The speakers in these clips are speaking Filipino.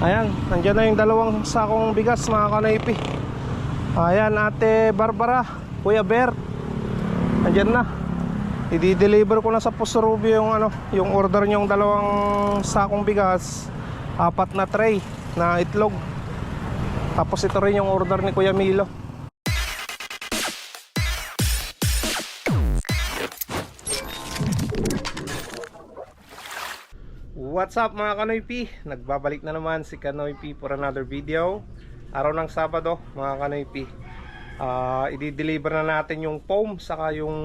Ayan, nandiyan na yung dalawang sakong bigas mga kanaypi. Ayan, ate Barbara, Kuya Bert. Nandiyan na. I-deliver ko na sa Posto Rubio yung ano, yung order niyong dalawang sakong bigas, apat na tray na itlog. Tapos ito rin yung order ni Kuya Milo. What's up mga Kanoy P? Nagbabalik na naman si Kanoy P for another video. Araw ng Sabado mga Kanoy P. Ah, I-deliver na natin yung foam Saka yung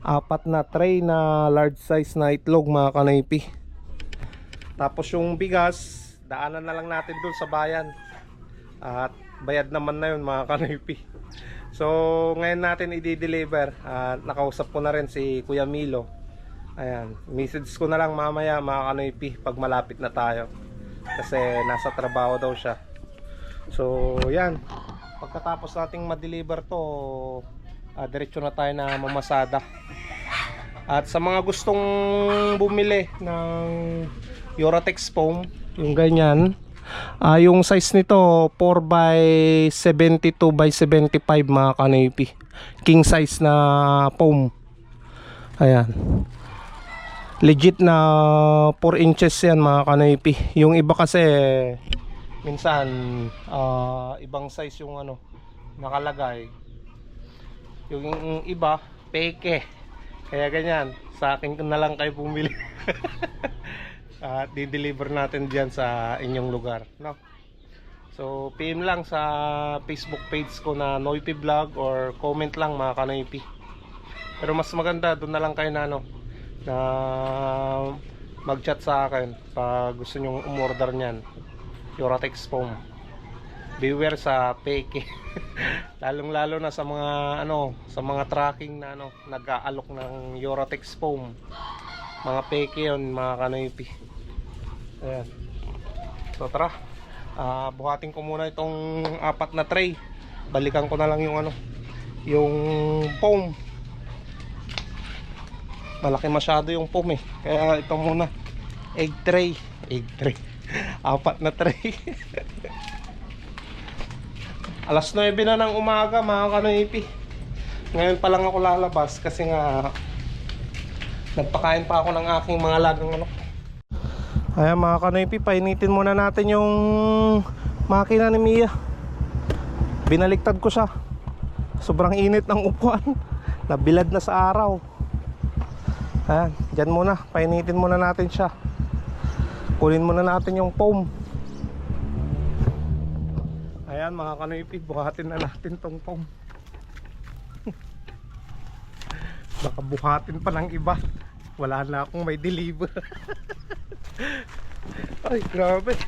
apat na tray na large size na itlog mga Kanoy P. Tapos yung bigas Daanan na lang natin dun sa bayan. At bayad naman na yun mga Kanoy P. So ngayon natin i-deliver. At nakausap ko na rin si Kuya Milo Ayan, message ko na lang mamaya mga kanoypi pag malapit na tayo. Kasi nasa trabaho daw siya. So, yan. Pagkatapos nating ma-deliver to, ah, diretso na tayo na mamasada. At sa mga gustong bumili ng Eurotex foam, yung ganyan, ah, yung size nito 4 by 72 by 75 mga kanoypi. King size na foam. Ayan legit na 4 inches yan mga kanoypi yung iba kasi minsan ah, ibang size yung ano nakalagay. Yung iba peke. Kaya ganyan sa akin na lang kayo bumili. At di-deliver natin diyan sa inyong lugar no? So PM lang sa Facebook page ko na Noipy Vlog or comment lang mga kanoypi pero mas maganda doon na lang kayo na ano na mag-chat sa akin pag gusto nyong umorder niyan. Eurotex foam. Beware sa peke lalong lalo na sa mga ano sa mga tracking na ano nag-aalok ng Eurotex foam. Mga peke yun mga kanoypi. Ayan. So tara. Ah, buhatin ko muna itong apat na tray. Balikan ko na lang yung ano yung foam malaki masyado yung foam eh. Kaya ito muna. Egg tray. Egg tray. Apat na tray. Alas 9 na ng umaga mga kanoipi ngayon pa lang ako lalabas kasi nga nagpakain pa ako ng aking mga lagang ano ayan mga kanoipi painitin muna natin yung makina ni Mia. Binaliktad ko siya. Sobrang init ng upuan. Nabilad na sa araw Ayan, dyan muna. Painitin muna natin siya. Kunin muna natin yung foam. Ayan mga kanoypi, buhatin na natin tong foam. Baka buhatin pa ng iba. Wala na akong may deliver. Ay, grabe.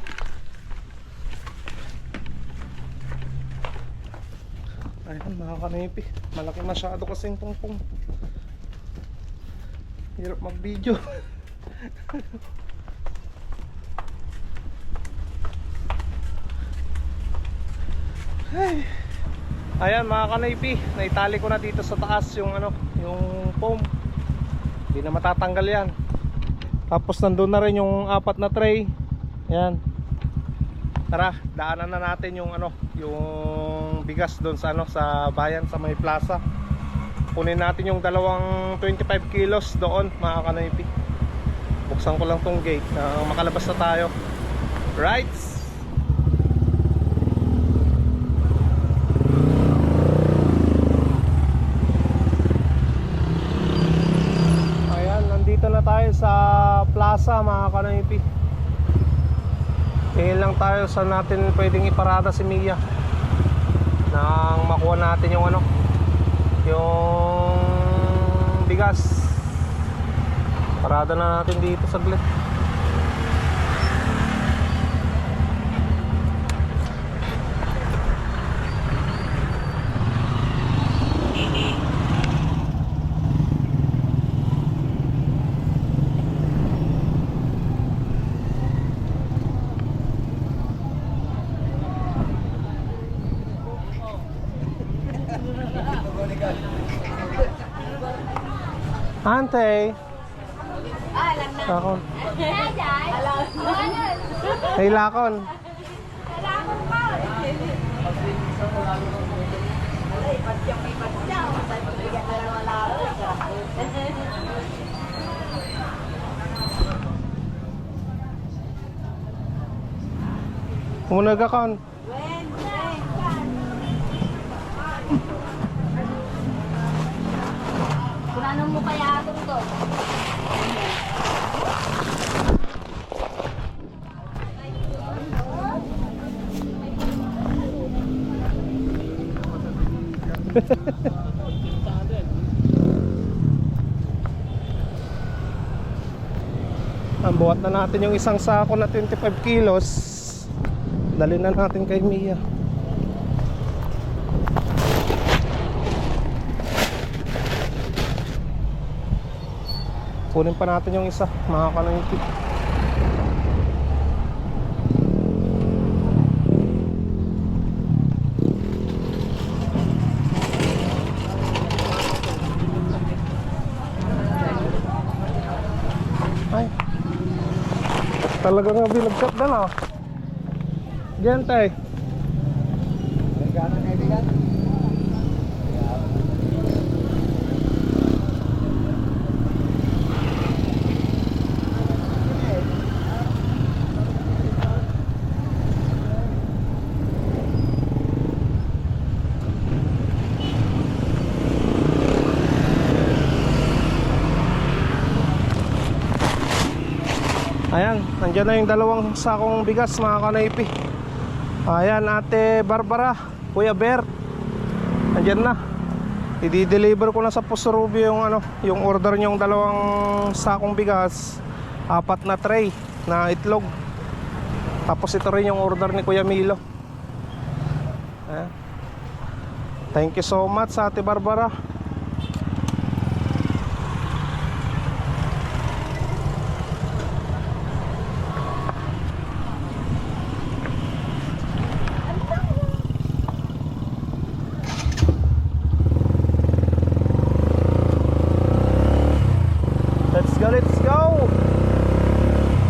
Ayan mga kanoypi, malaki masyado kasi yung foam. Hirap mag-video. Ay. Ayan mga kanaypi, naitali ko na dito sa taas yung ano, yung foam. Hindi na matatanggal 'yan. Tapos nandun na rin yung apat na tray. Ayan. Tara, daanan na natin yung ano, yung bigas doon sa ano sa bayan sa may plaza kunin natin yung dalawang 25 kilos doon mga kanaypi. Buksan ko lang tong gate na makalabas na tayo. Right ayan nandito na tayo sa plaza mga kanaypi. Tingin lang tayo sa natin pwedeng iparada si Mia. Nang makuha natin yung ano yung bigas. Parada na natin dito saglit Ante alam na. Lakon. Hey, lakon. Muna ka kon. Wednesday. Kung anong mo kaya atong to? Ang buhat na natin yung isang sako na 25 kilos. Dali na natin kay Mia. Kunin pa natin yung isa, mga kanangiti. Ay. Talaga nga binagkat na no. Diyan. Ayan, nandiyan na yung dalawang sakong bigas mga kanaypi. Ayan, ate Barbara, Kuya Bert. Nandiyan na. I-deliver ko na sa Posto Rubio yung ano, yung order niyong dalawang sakong bigas, apat na tray na itlog. Tapos ito rin yung order ni Kuya Milo. Ayan. Thank you so much Ate Barbara. Let's go, let's go!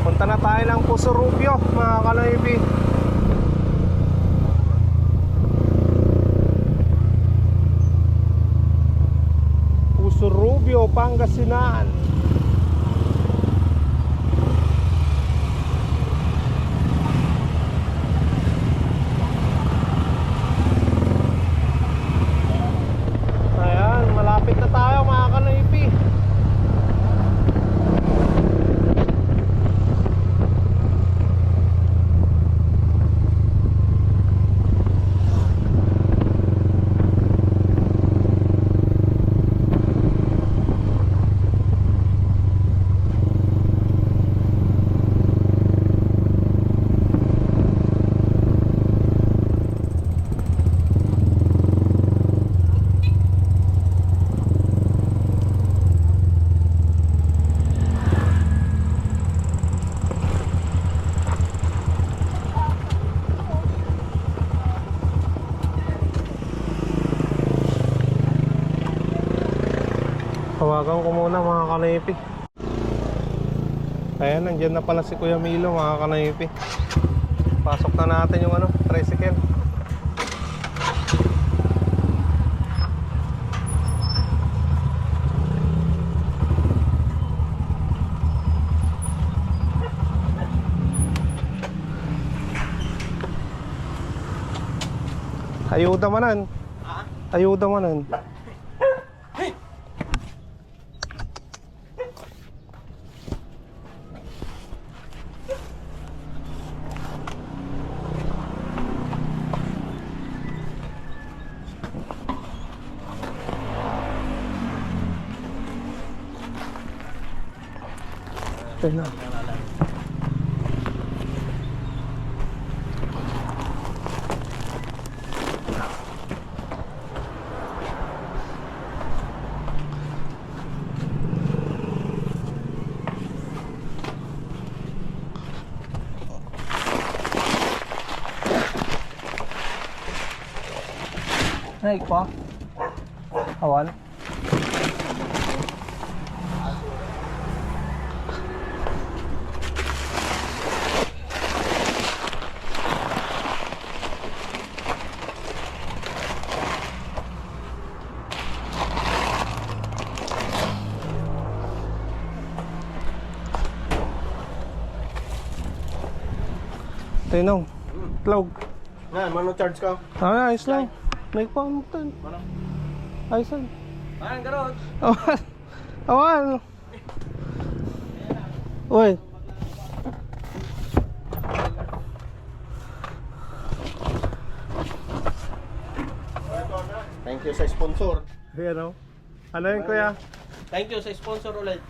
Punta na tayo ng Puso Rubio, mga kanoybi. Puso Rubio, Pangasinan. Ayan, malapit na tayo mga kanoybi. Tawagan ko muna mga kanaypi. Ayan, nandyan na pala si Kuya Milo mga kanaypi. Pasok na natin yung ano, tricycle. Ayuda manan. Ayuda manan. Ito na. Ay, kwa. Tinong. Itlog. Yan, mano charge ka? Ah, ayos lang. May fountain. Mano? Ayos lang. Ayan, garot. Awan. Awan. Uy. Thank you sa sponsor. Ayan o. Ano yun kuya? Thank you sa sponsor ulit.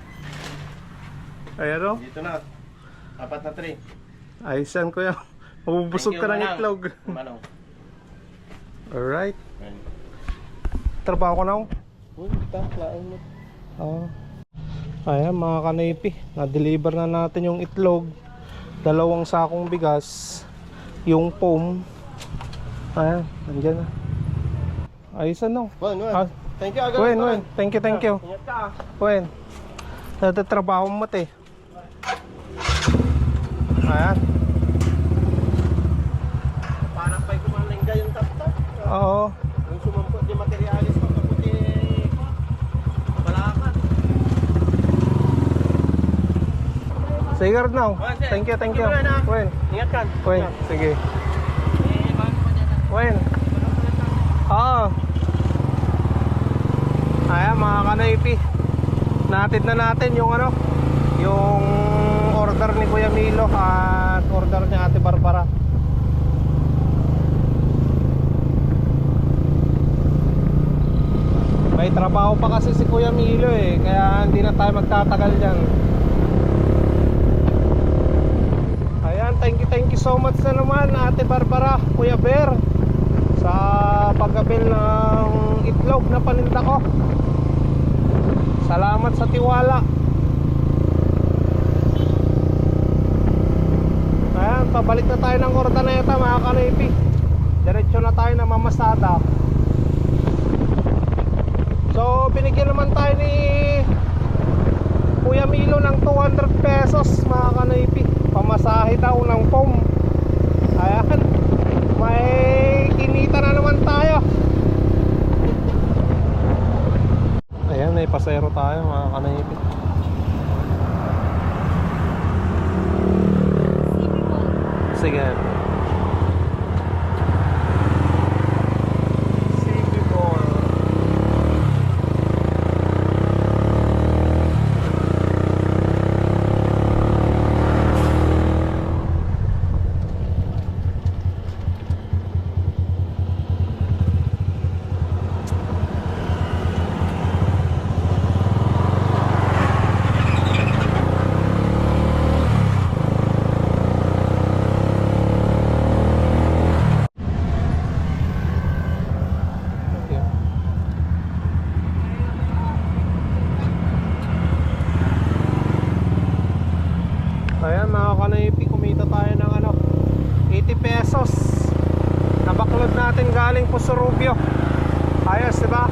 Ayan o. Dito na. Apat na tray. Ayos yan kuya. Mabubusog ka ng itlog. Manong. Alright. Trabaho ko na ako. Oh. Oo. Ayan mga kanipi, na-deliver na natin yung itlog, dalawang sakong bigas, yung foam. Ayan, nandyan na. Ayos ano. Wen, wen. Ah, Thank you, agad. Wen, Wen, thank you, thank you. Ingat ka. ah. Wen, natatrabaho mo te. Ayan, oo. Yung sumampot di materialis ko kaputi ko. Balakan. Sige now. Thank you, thank you. Wen, Ingat ka. Wen, sige. Wen. Oo. Ayan mga kanaypi. Natid na natin yung ano, yung order ni Kuya Milo at order ni Ate Barbara. May trabaho pa kasi si Kuya Milo eh, kaya hindi na tayo magtatagal dyan. Ayan, thank you, thank you so much na naman Ate Barbara, Kuya Bear sa paggabil ng itlog na paninda ko. Salamat sa tiwala. Ayan, pabalik na tayo ng Ordaneta mga kanipi. Diretso na tayo na mamasada. So, binigyan naman tayo ni Kuya Milo ng 200 pesos mga kanipi. Pamasahe daw ng foam. Ayan. May kinita na naman tayo. Ayan, may pasero tayo mga kanipi. Sige. Sige boy. Thank you. Ayan mga kanaypi, kumita tayo ng ano 80 pesos Nabaklod natin galing po sa Rubio Ayos diba?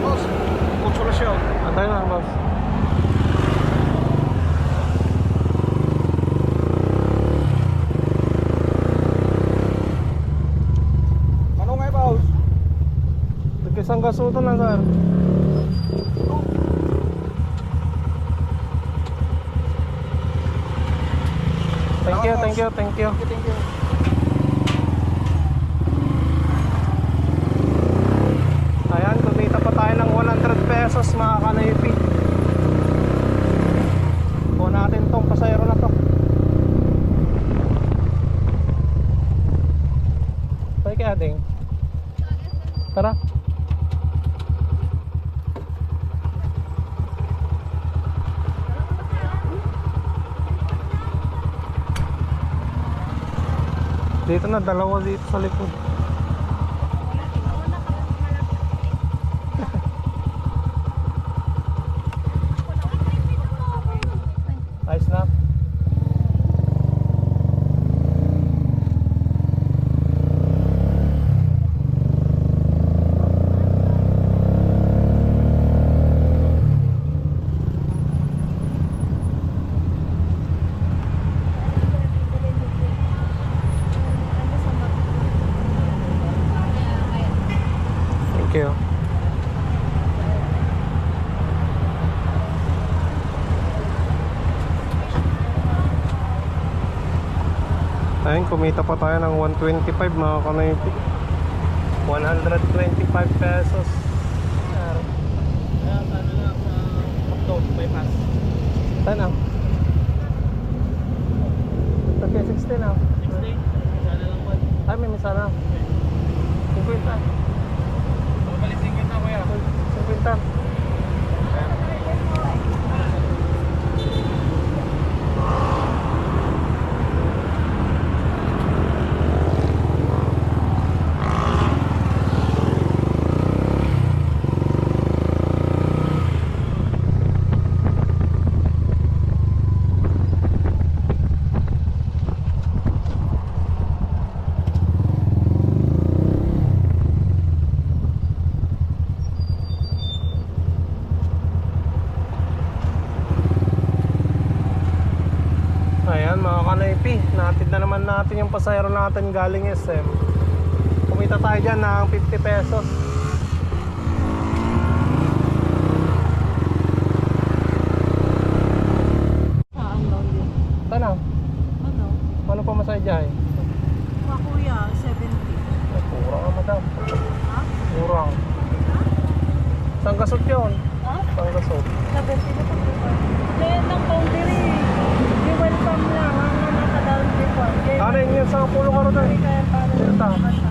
Boss, konsolasyon. Antay na boss Ano nga boss? Nagkisang gasuto na sir Thank you, thank you, thank you Thank you. Ayan, kumita pa tayo ng 100 pesos mga kanaypi Kuha natin tong pasayro na to Tayo kaya ding Tara Dito na, dalawa dito sa likod Ayos na Thank you kumita pa tayo ng 125 mga kanoypi. 125 pesos. Kaya ano lang sa upload, bypass. Saan ah? Okay, 16 ah. 60, sana lang po. Ay, may misana. 50. Babalisin kita kuya. 50. Kanaypi, natid na naman natin yung pasayro natin galing SM. Kumita tayo dyan ng 50 pesos. Saan daw yun? Sana, Ano? paano pa masaya dyan? Mga kuya, 70. Ay, kurang ka madam. Ha? Kurang. Saan gasot yun? Ha? Saan gasot? 70 na pag Kaya ng boundary. Di welcome lang. Ang mga kadal before. Kaya Ano yun yun sa pulo ka rin? kaya para Ito. sa basa.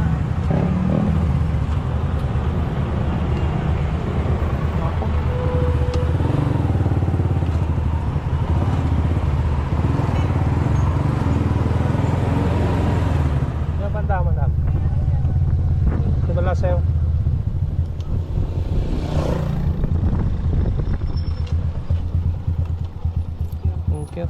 Ano banda madam? Di ba sa'yo? Thank you.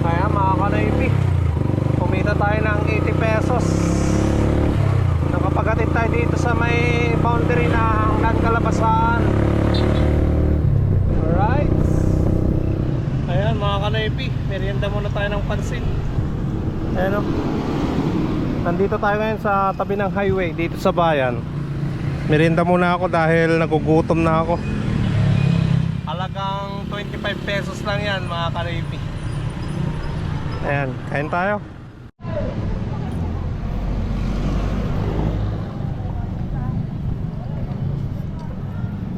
Kaya mga kanaypi, kumita tayo ng 80 pesos. Nakapagatid tayo dito sa may boundary ng Nagkalabasan. Alright. Ayan mga kanaypi, merienda muna tayo ng pansin. Ayan o. Nandito tayo ngayon sa tabi ng highway dito sa bayan. Merienda muna ako dahil nagugutom na ako. Alagang 25 pesos lang yan mga kanaypi. Ayan, kain tayo.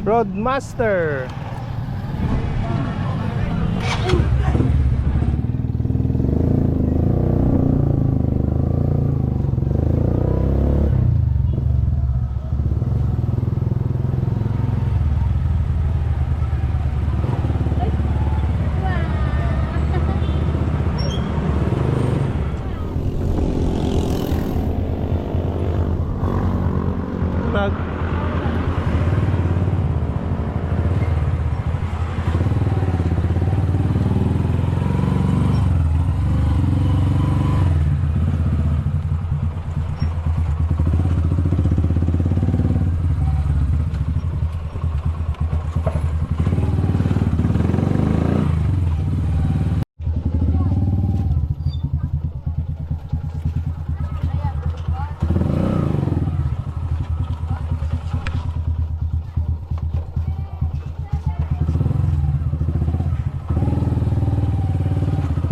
Roadmaster. Nag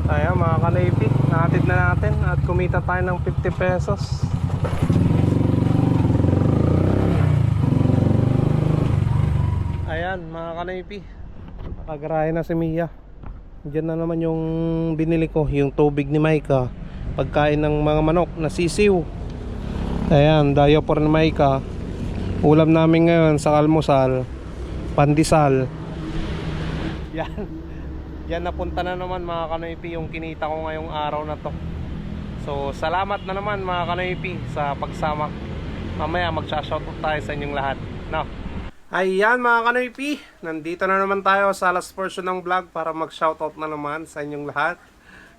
Ayan mga kanaypi, nakatid na natin at kumita tayo ng 50 pesos. Ayan mga kanaypi, nakagarahe na si Mia. Diyan na naman yung binili ko, yung tubig ni Maika. Pagkain ng mga manok na sisiw. Ayan, diaper ni Maika. Ulam namin ngayon sa almusal, pandesal. Yan. Yan napunta na naman mga kanoypi yung kinita ko ngayong araw na to. So salamat na naman mga kanoypi sa pagsama. Mamaya magsha-shoutout tayo sa inyong lahat. No? Ayan mga kanoypi, nandito na naman tayo sa last portion ng vlog para mag-shoutout na naman sa inyong lahat.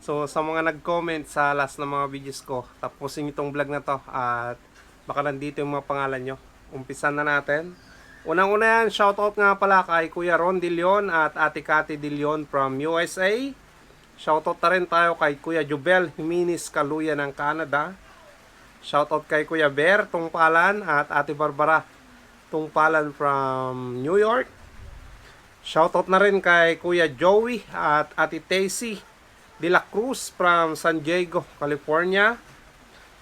So sa mga nag-comment sa last ng mga videos ko, tapusin itong vlog na to at baka nandito yung mga pangalan nyo. Umpisan na natin. Unang-una yan, shoutout nga pala kay Kuya Ron De Leon at Ate Cathy De Leon from USA. Shoutout na rin tayo kay Kuya Jubel Jimenez Kaluya ng Canada. Shoutout kay Kuya Bear Tungpalan at Ate Barbara Tungpalan from New York. Shoutout na rin kay Kuya Joey at Ate Tacy De La Cruz from San Diego, California.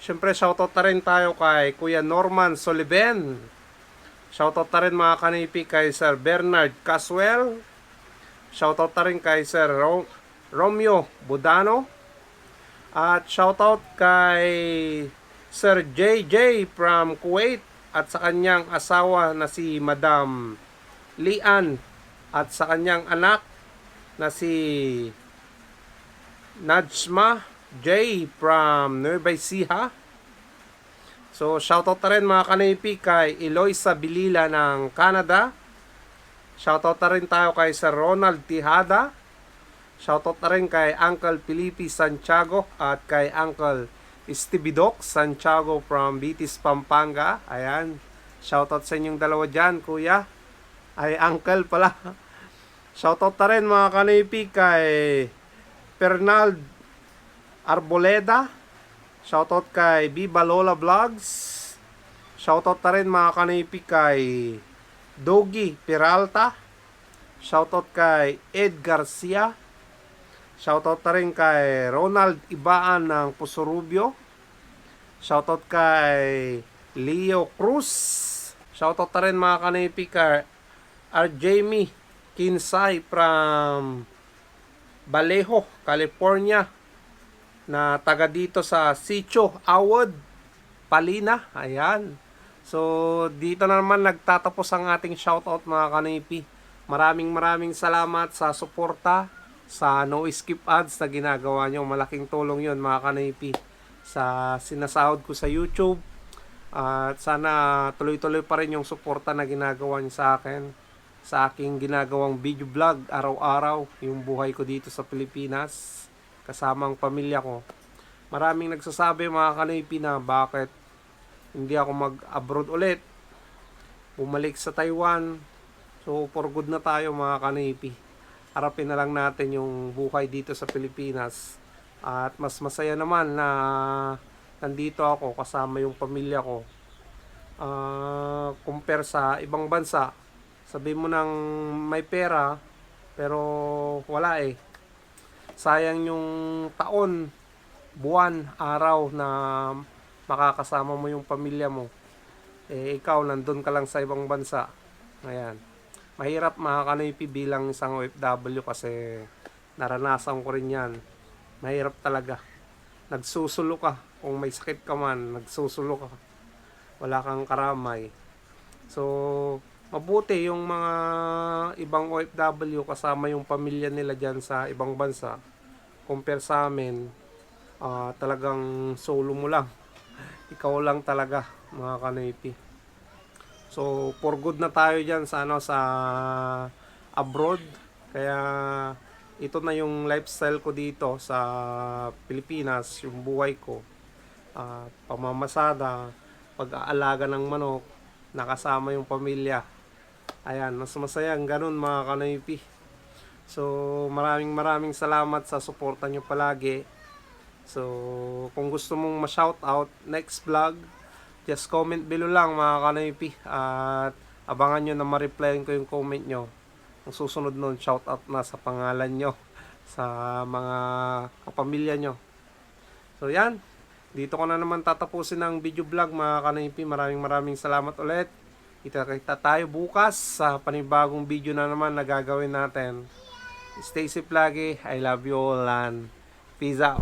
Siyempre, shoutout na rin tayo kay Kuya Norman Soliven. Shoutout na rin mga kanipi kay Sir Bernard Caswell. Shoutout na rin kay Sir Ro- Romeo Budano. At shoutout kay Sir JJ from Kuwait at sa kanyang asawa na si Madam Lian at sa kanyang anak na si Najma J from Nueva Ecija. So, shoutout na rin mga kanipi kay Eloisa Bilila ng Canada. Shoutout na rin tayo kay Sir Ronald Tihada. Shoutout na rin kay Uncle Felipe Santiago at kay Uncle Stevie Doc Santiago from Bitis, Pampanga. Ayan. Shoutout sa inyong dalawa dyan, kuya. Ay, uncle pala. Shoutout na rin mga kanipi kay Fernald Arboleda. Shoutout kay Viva Lola Vlogs. Shoutout na rin mga kanipi kay Dogi Peralta. Shoutout kay Ed Garcia. Shoutout na rin kay Ronald Ibaan ng Pusurubio. Shoutout kay Leo Cruz. Shoutout na rin mga kanipi kay. Jamie Kinsay from Vallejo, California na taga dito sa Sitio Awad, Palina. Ayan. So, dito na naman nagtatapos ang ating shoutout mga kanipi. Maraming maraming salamat sa suporta sa no skip ads na ginagawa nyo. Malaking tulong yun mga kanipi sa sinasahod ko sa YouTube. At sana tuloy-tuloy pa rin yung suporta na ginagawa nyo sa akin sa aking ginagawang video vlog araw-araw yung buhay ko dito sa Pilipinas kasama ang pamilya ko. Maraming nagsasabi mga kanipi na bakit hindi ako mag-abroad ulit. Bumalik sa Taiwan. So for good na tayo mga kanipi. Harapin na lang natin yung buhay dito sa Pilipinas. At mas masaya naman na nandito ako kasama yung pamilya ko. Ah, compare sa ibang bansa. Sabi mo nang may pera pero wala eh sayang yung taon, buwan, araw na makakasama mo yung pamilya mo. Eh, ikaw, nandun ka lang sa ibang bansa. Ayan. Mahirap makakanipi bilang isang OFW kasi naranasan ko rin yan. Mahirap talaga. Nagsusulo ka. Kung may sakit ka man, nagsusulo ka. Wala kang karamay. So, mabuti yung mga ibang OFW kasama yung pamilya nila dyan sa ibang bansa compare sa amin ah, talagang solo mo lang ikaw lang talaga mga kanipi so for good na tayo dyan sa ano sa abroad kaya ito na yung lifestyle ko dito sa Pilipinas yung buhay ko Ah, pamamasada pag-aalaga ng manok nakasama yung pamilya Ayan, mas masaya ang ganun mga kanipi. So, maraming maraming salamat sa suporta nyo palagi. So, kung gusto mong ma-shoutout next vlog, just comment below lang mga kanipi. At abangan nyo na ma-replyan ko yung comment nyo. Ang susunod nun, shoutout na sa pangalan nyo sa mga kapamilya nyo. So, yan. Dito ko na naman tatapusin ang video vlog mga kanipi. Maraming maraming salamat ulit. Kita-kita tayo bukas sa panibagong video na naman na gagawin natin. Stay safe lagi. I love you all and peace out.